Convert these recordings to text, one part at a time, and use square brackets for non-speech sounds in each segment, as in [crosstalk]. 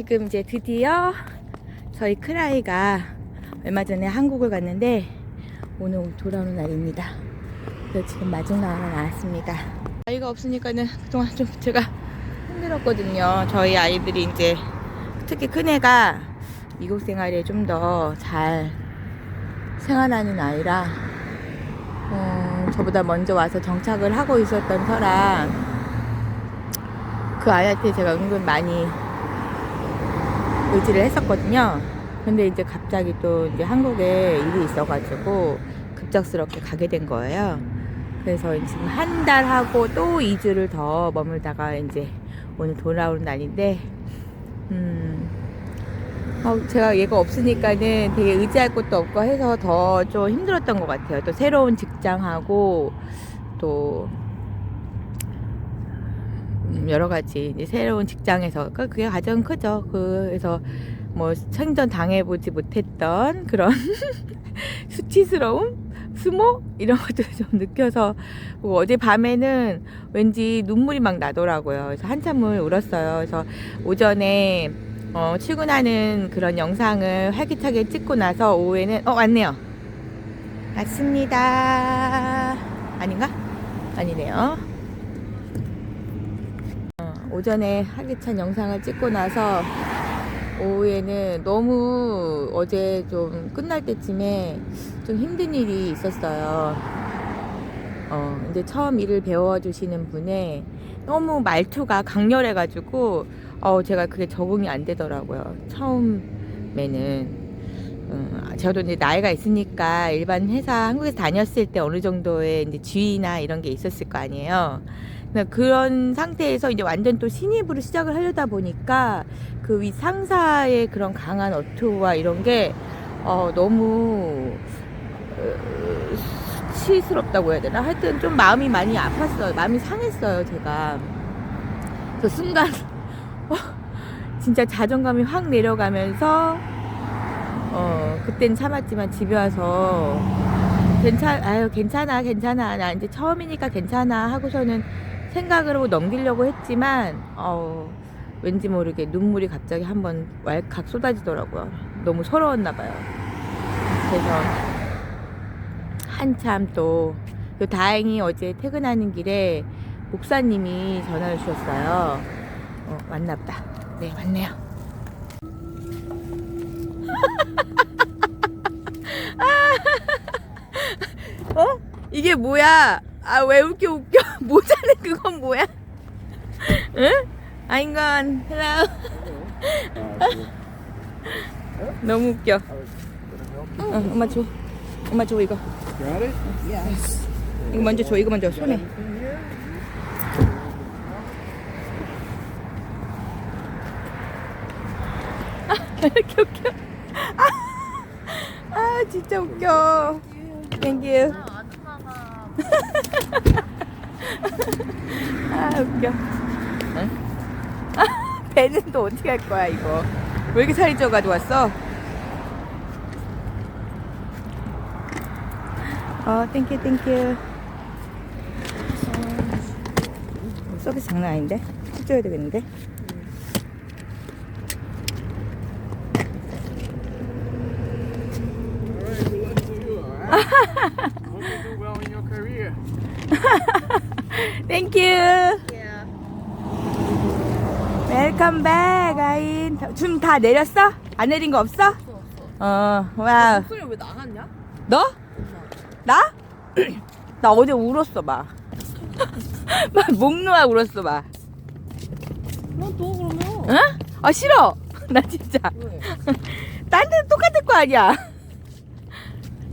지금 이제 드디어 저희 큰아이가 얼마 전에 한국을 갔는데 오늘 돌아오는 날입니다. 그래서 지금 마중 나와서 나왔습니다. 아이가 없으니까는 그동안 좀 제가 힘들었거든요. 저희 아이들이 이제 특히 큰애가 미국 생활에 좀 더 잘 생활하는 아이라 어, 저보다 먼저 와서 정착을 하고 있었던 터라 그 아이한테 제가 은근 많이 의지를 했었거든요. 근데 이제 갑자기 또 이제 한국에 일이 있어가지고 급작스럽게 가게 된 거예요. 그래서 지금 한 달 하고 또 2주를 더 머물다가 이제 오늘 돌아오는 날인데, 음, 어, 제가 얘가 없으니까는 되게 의지할 곳도 없고 해서 더 좀 힘들었던 것 같아요. 또 새로운 직장하고 또 음, 여러 가지 새로운 직장에서 그- 그게 가장 크죠. 그래서 뭐 생전 당해보지 못했던 그런 [laughs] 수치스러움, 수모 이런 것들 [laughs] 좀 느껴서 뭐 어제 밤에는 왠지 눈물이 막 나더라고요. 그래서 한참을 울었어요. 그래서 오전에 어, 출근하는 그런 영상을 활기차게 찍고 나서 오후에는 어 왔네요. 왔습니다. 아닌가? 아니네요. 어, 오전에 활기찬 영상을 찍고 나서 오후에는 너무 어제 좀 끝날 때쯤에 좀 힘든 일이 있었어요. 어, 이제 처음 일을 배워주시는 분의 너무 말투가 강렬해가지고, 어, 제가 그게 적응이 안 되더라고요. 처음에는. 음, 저도 이제 나이가 있으니까 일반 회사 한국에서 다녔을 때 어느 정도의 이제 지위나 이런 게 있었을 거 아니에요. 그러니까 그런 상태에서 이제 완전 또 신입으로 시작을 하려다 보니까 그윗 상사의 그런 강한 어투와 이런 게 어, 너무 어, 수치스럽다고 해야 되나? 하여튼 좀 마음이 많이 아팠어요. 마음이 상했어요, 제가. 그 순간 [laughs] 어, 진짜 자존감이 확 내려가면서 어, 그땐 참았지만 집에 와서 괜찮, 아유, 괜찮아, 괜찮아. 나 이제 처음이니까 괜찮아. 하고서는 하고 넘기려고 했지만, 어, 왠지 모르게 눈물이 갑자기 한번 왈칵 쏟아지더라고요. 너무 서러웠나 봐요. 그래서 한참 또, 또 다행히 어제 퇴근하는 길에 목사님이 전화를 주셨어요. 어, 왔나 보다. 네, 왔네요. [laughs] [laughs] 어? 이게 뭐야? 아, 왜 이렇게 웃겨? 모자는 그건 뭐야? 응? 아인건, 헬로. 너무 웃겨. 어, 엄마 줘. 엄마 줘, 이거. 이거 먼저 줘, 이거 먼저 손에. 아, 왜 [laughs] 이렇게 웃겨? 아, 아 진짜 웃겨. 땡큐. 아, [laughs] [laughs] 웃겨. 응? 아, [laughs] 배는 또 어떻게 할 거야, 이거? 왜 이렇게 살이 쪄가지고 왔어? 어, 땡큐, 땡큐. 서비스 장난 아닌데? 해줘야 되겠는데? [laughs] 땡큐. 웰컴 백, 아인. 줌 다 내렸어? 안 내린 거 없어? 어, 와우. 목소리 왜 나갔냐? 너? 나? [clears throat] 나 어제 울었어, [laughs] 막. 막목 놓아 울었어, 막. 난또 그러면 응? 아, 싫어. [laughs] 나 진짜. 왜? [laughs] 딴 데는 똑같을 거 아니야.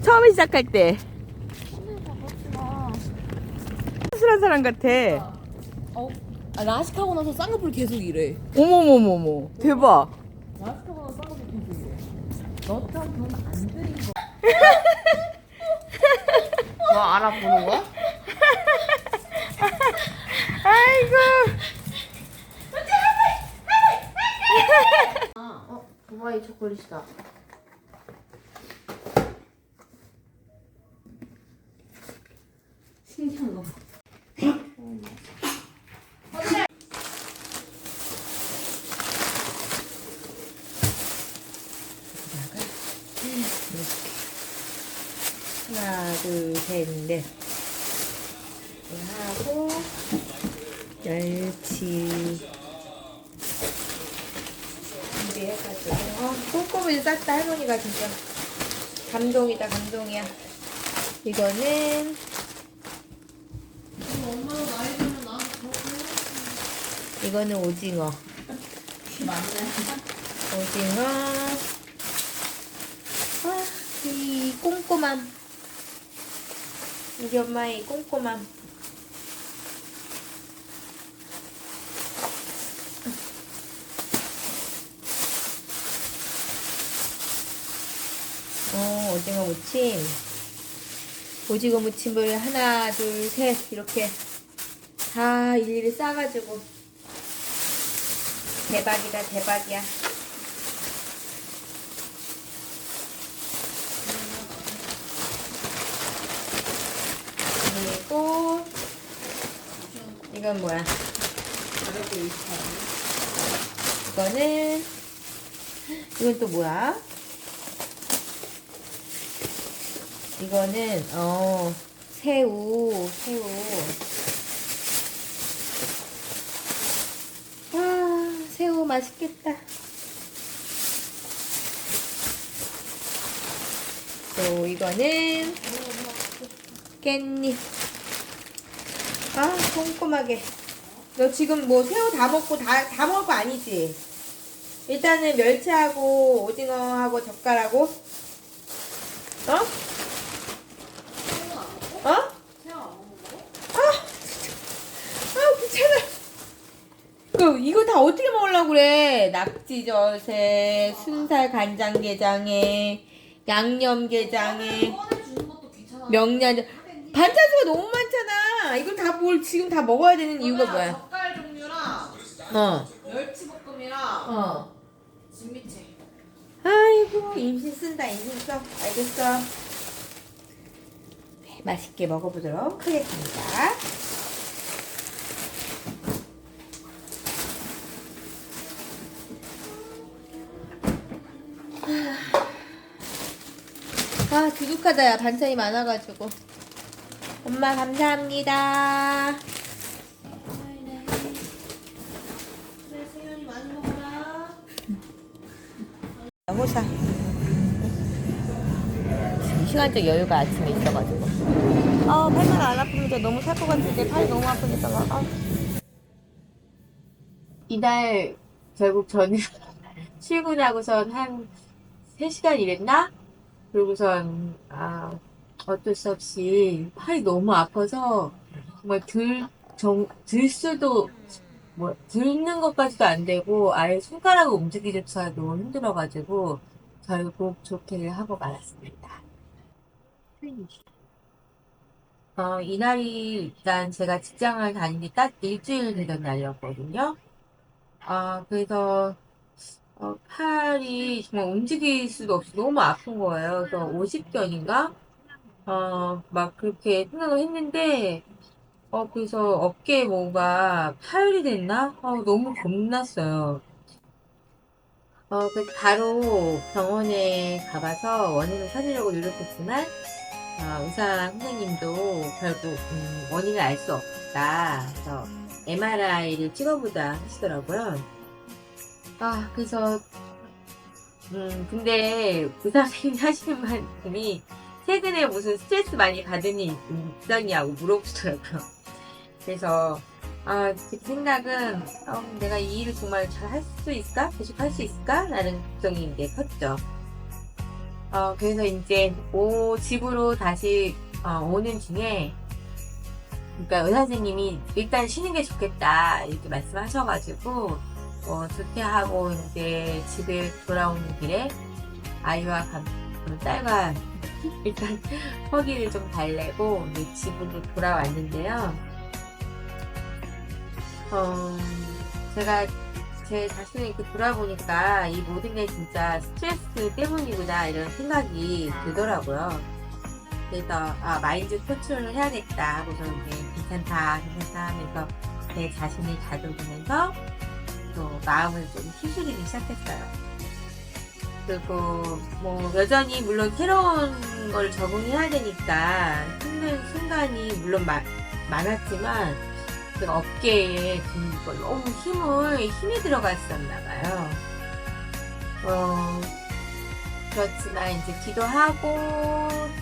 처음에 시작할 때. 수술한 사람 같아. 어? 아, 라식하고 나서 쌍꺼풀 계속 이래. 어머머머머. 대박. 라식하고 나서 쌍꺼풀 계속 이래. 너처럼 돈안 들인 거. [laughs] 너 알아보는 거야? 아이고. 아, 어? 두바이 초콜릿이다. 둘, 셋, 넷. 하고, 멸치. 준비해가지고. 어, 꼼꼼히 쌌다, 할머니가 진짜. 감동이다, 감동이야. 이거는, 이거는 오징어. 오징어. 아, 이 꼼꼼함. 우리 엄마의 이 꼼꼼함. 어, 오징어 무침. 오징어 무침을 하나, 둘, 셋, 이렇게 다 일일이 싸가지고. 대박이다, 대박이야. 그리고 이건 뭐야? 이거는 이건 또 뭐야? 이거는 어 새우 새우 아 새우 맛있겠다 또 이거는 깻잎. 아, 꼼꼼하게. 너 지금 뭐 새우 다 먹고 다, 다 먹을 거 아니지? 일단은 멸치하고 오징어하고 젓갈하고, 어? 어? 아. 아, 귀찮아. 그, 이거 다 어떻게 먹으려고 그래? 낙지젓에, 순살 간장게장에, 양념게장에, 꺼내주는 것도 귀찮아. 명란 반찬수가 너무 많잖아. 이걸 다 뭘 지금 다 먹어야 되는 이유가 뭐야? 젓갈 종류랑 어. 멸치볶음이랑 어. 진미채. 아이고 임신 쓴다 임신 써. 알겠어. 네, 맛있게 먹어보도록 하겠습니다. 아 두둑하다 야 반찬이 많아가지고 엄마 감사합니다. 호사 시간적 여유가 아침에 있어가지고 아 팔만 안 아프니까 너무 살 것 같은데 팔이 너무 아프니까 막 아. 이날 결국 저는 [laughs] 출근하고선 한 3시간 일했나? 그러고선 아 어쩔 수 없이 팔이 너무 아파서 정말 들, 정, 들 수도 뭐 들는 것까지도 안 되고 아예 손가락을 움직이조차도 힘들어가지고 결국 조퇴를 하고 말았습니다. 어, 이날이 일단 제가 직장을 다닌 지 딱 일주일 되던 날이었거든요. 아, 그래서 어, 팔이 정말 움직일 수도 없이 너무 아픈 거예요. 그래서 50견인가? 어, 막 그렇게 생각을 했는데, 어, 그래서 어깨에 뭔가 파열이 됐나? 어, 너무 겁났어요. 어, 그래서 바로 병원에 가봐서 원인을 찾으려고 노력했지만, 아, 의사 선생님도 결국, 음, 원인을 알 수 없다. 그래서 MRI를 찍어보자 하시더라고요. 아, 그래서, 음, 근데 의사 선생님이 하시는 말씀이 최근에 무슨 스트레스 많이 받은 일 있었냐고 물어보시더라고요. 그래서 아, 제 생각은 어, 내가 이 일을 정말 잘 할 수 있을까? 계속 할 수 있을까? 라는 걱정이 이제 컸죠. 어, 그래서 이제 오 집으로 다시 어, 오는 중에 그러니까 의사 선생님이 일단 쉬는 게 좋겠다 이렇게 말씀하셔가지고 어, 조퇴하고 이제 집에 돌아오는 길에 아이와 감, 딸과 [laughs] 일단 허기를 좀 달래고 이제 집으로 돌아왔는데요. 어, 제가 제 자신을 이렇게 돌아보니까 이 모든 게 진짜 스트레스 때문이구나 이런 생각이 들더라고요. 그래서 아 마인드 컨트롤을 해야겠다 하고서 이제 괜찮다 괜찮다 하면서 제 자신을 다독이면서 또 마음을 좀 휘두르기 시작했어요. 그리고 뭐 여전히 물론 새로운 걸 적응해야 되니까 힘든 순간이 물론 마- 많았지만 그 어깨에 너무 힘을 힘이 들어갔었나 봐요. 어, 그렇지만 이제 기도하고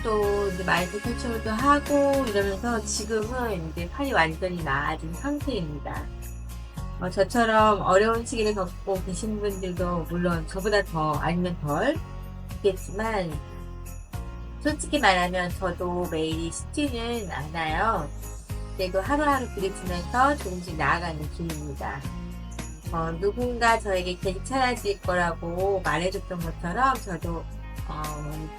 또 이제 마이크 탈출도 하고 이러면서 지금은 이제 팔이 완전히 나아진 상태입니다. 어, 저처럼 어려운 시기를 겪고 계신 분들도 물론 저보다 더 아니면 덜 있겠지만 솔직히 말하면 저도 매일이 쉽지는 않아요. 그래도 하루하루 부딪히면서 조금씩 나아가는 길입니다. 어, 누군가 저에게 괜찮아질 거라고 말해줬던 것처럼 저도 어,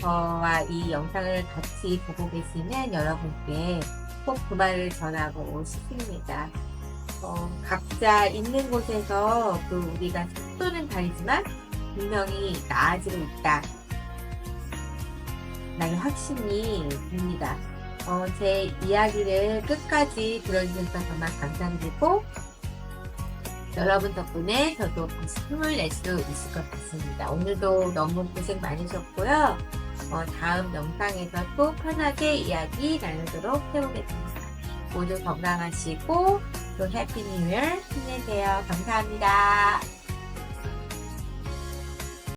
저와 이 영상을 같이 보고 계시는 여러분께 꼭 그 말을 전하고 싶습니다. 어, 각자 있는 곳에서 그 우리가 속도는 다르지만 분명히 나아지고 있다. 라는 확신이 듭니다. 어, 제 이야기를 끝까지 들어주셔서 정말 감사드리고 여러분 덕분에 저도 다시 힘을 낼 수 있을 것 같습니다. 오늘도 너무 고생 많으셨고요. 어, 다음 영상에서 또 편하게 이야기 나누도록 해보겠습니다. 모두 건강하시고 또 해피 뉴 이어 힘내세요. 감사합니다.